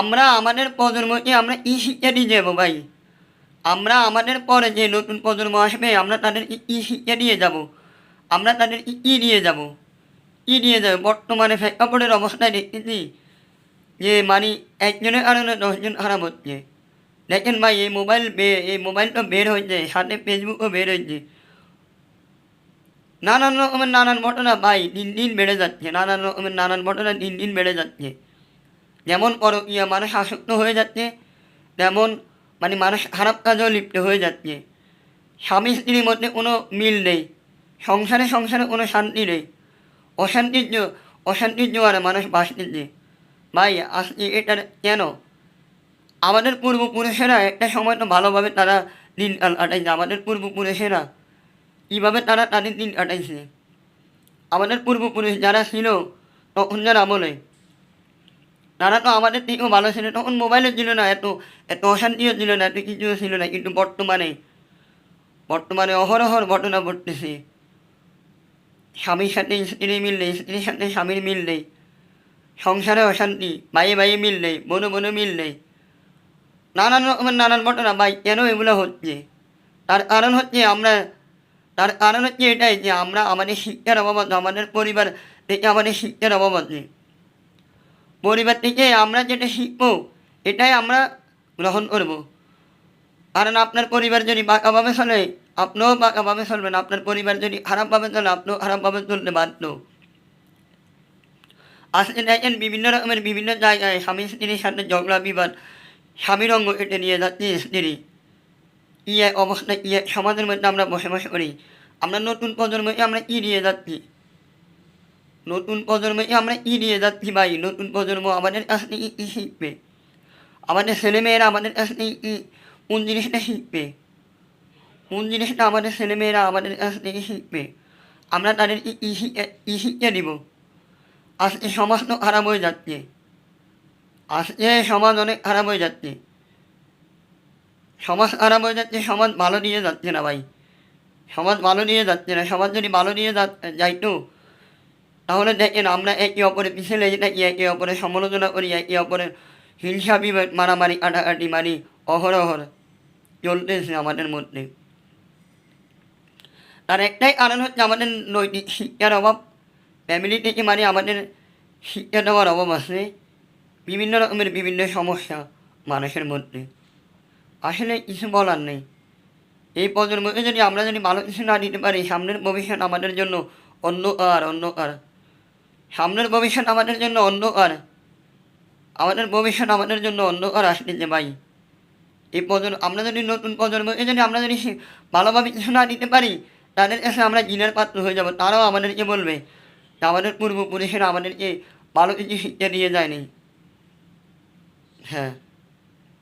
আমরা আমাদের প্রজন্মকে আমরা ই শিক্ষা দিয়ে যাব ভাই। আমরা আমাদের পরে যে নতুন প্রজন্ম আসবে, আমরা তাদের ই শিক্ষা দিয়ে যাব। আমরা তাদের ই দিয়ে যাব। ই দিয়ে যাব। বর্তমানে প্রেক্ষাপটের অবস্থায় দেখতেছি যে মানে একজনের কারণে দশজন খারাপ হচ্ছে। দেখেন ভাই, এই মোবাইল বে, এই মোবাইলটা বের হয়েছে, সাথে ফেসবুকও বের হয়েছে। নানান রকমের নানান ঘটনা ভাই দিন দিন বেড়ে যাচ্ছে, নানান রকমের নানান ঘটনা দিন দিন বেড়ে যাচ্ছে। যেমন পরকীয়া মানুষ আসক্ত হয়ে যাচ্ছে, তেমন মানে মানুষ খারাপ কাজেও লিপ্ত হয়ে যাচ্ছে। স্বামী স্ত্রীর মধ্যে কোনো মিল নেই, সংসারে সংসারে কোনো শান্তি নেই। অশান্তির অশান্তির জোয়ারে মানুষ বাঁচতেছে। ভাই, আজকে এটা কেন? আমাদের পূর্বপুরুষেরা একটা সময় তো ভালোভাবে তারা দিন কাটাইছে, আমাদের পূর্বপুরুষেরা কীভাবে তারা তাদের দিন কাটাইছে? আমাদের পূর্বপুরুষ যারা ছিল তখনকার আমলে তারা তো আমাদের থেকেও ভালো ছিল তখন মোবাইলও ছিল না, এত এত অশান্তিও ছিল না, এত কিছুও ছিল না। কিন্তু বর্তমানে বর্তমানে অহরহর ঘটনা ঘটতেছে। স্বামীর সাথে স্ত্রী মিল নেই, স্ত্রীর সাথে স্বামীর মিল নেই। সংসারে অশান্তি ভাইয়ে ভাইয়ে মিল নেই বোনে বোনে মিল নেই। নানান রকমের নানান ঘটনা, ভাই, কেন এগুলো হচ্ছে? তার কারণ হচ্ছে আমরা, তার কারণ হচ্ছে এটাই যে আমরা আমাদের শিক্ষার অভাব আছে, আমাদের পরিবার থেকে আমাদের শিক্ষার অভাব আছে। পরিবার থেকে আমরা যেটা শিখব, এটাই আমরা গ্রহণ করব। কারণ আপনার পরিবার যদি বাঁকাভাবে চলে, আপনিও বাঁকাভাবে চলবেন। আপনার পরিবার যদি খারাপভাবে চলে, আপনিও খারাপভাবে চলতে বাধ্য। আজকে দেখেন বিভিন্ন রকমের বিভিন্ন জায়গায় স্বামী স্ত্রীর সাথে ঝগড়া, বিবাদ, স্বামীর অঙ্গ কেটে নিয়ে যাচ্ছে স্ত্রী। এক অবস্থা এক সমাজের মধ্যে আমরা বসবাস করি? আমরা নতুন প্রজন্মকে আমরা কী দিয়ে যাচ্ছি? নতুন প্রজন্মকে আমরা কী দিয়ে যাচ্ছি ভাই, নতুন প্রজন্ম আমাদের কাছ থেকে কী শিখবে। আমাদের ছেলেমেয়েরা আমাদের কাছ থেকে কী কোন জিনিসটা শিখবে? কোন জিনিসটা আমাদের ছেলেমেয়েরা আমাদের কাছ থেকে শিখবে? আমরা তাদেরকে কী শিক্ষা দিব আজকে সমাজ তো খারাপ হয়ে যাচ্ছে। আজকে সমাজ অনেক খারাপ হয়ে যাচ্ছে। সমাজ খারাপ হয়ে যাচ্ছে, সমাজ ভালো দিয়ে যাচ্ছে না ভাই। সমাজ ভালো দিয়ে যাচ্ছে না। সমাজ যদি ভালো দিয়ে যা- যাইতো তাহলে দেখেন আমরা একে অপরের পিছিয়ে লেগে থাকি একে অপরের সমালোচনা করি, একে অপরের হিংসা বিভেদ মারামারি কাটাকাটি মারি অহরহর চলতেছে আমাদের মধ্যে। তার একটাই কারণ হচ্ছে আমাদের নৈতিক শিক্ষার অভাব। ফ্যামিলি থেকে মানে আমাদের শিক্ষা দেওয়ার অভাব আছে। বিভিন্ন রকমের বিভিন্ন সমস্যা মানুষের মধ্যে। আসলে কিছু বলার নেই। এই প্রজন্মকে যদি আমরা যদি ভালো কিছু না দিতে পারি, সামনের ভবিষ্যৎ আমাদের জন্য অন্ধকার অন্ধকার। সামনের ভবিষ্যৎ আমাদের জন্য অন্ধকার। আমাদের ভবিষ্যৎ আমাদের জন্য অন্ধকার আসতেছে ভাই। এই প্রজন্ম, আমরা যদি নতুন প্রজন্মকে যদি আমরা যদি ভালোভাবে কিছু না দিতে পারি, তাদের কাছে আমরা জিনের পাত্র হয়ে যাব। তারাও আমাদেরকে বলবে আমাদের পূর্বপুরুষেরা আমাদেরকে ভালো কিছু শিক্ষা দিয়ে যায়নি। হ্যাঁ।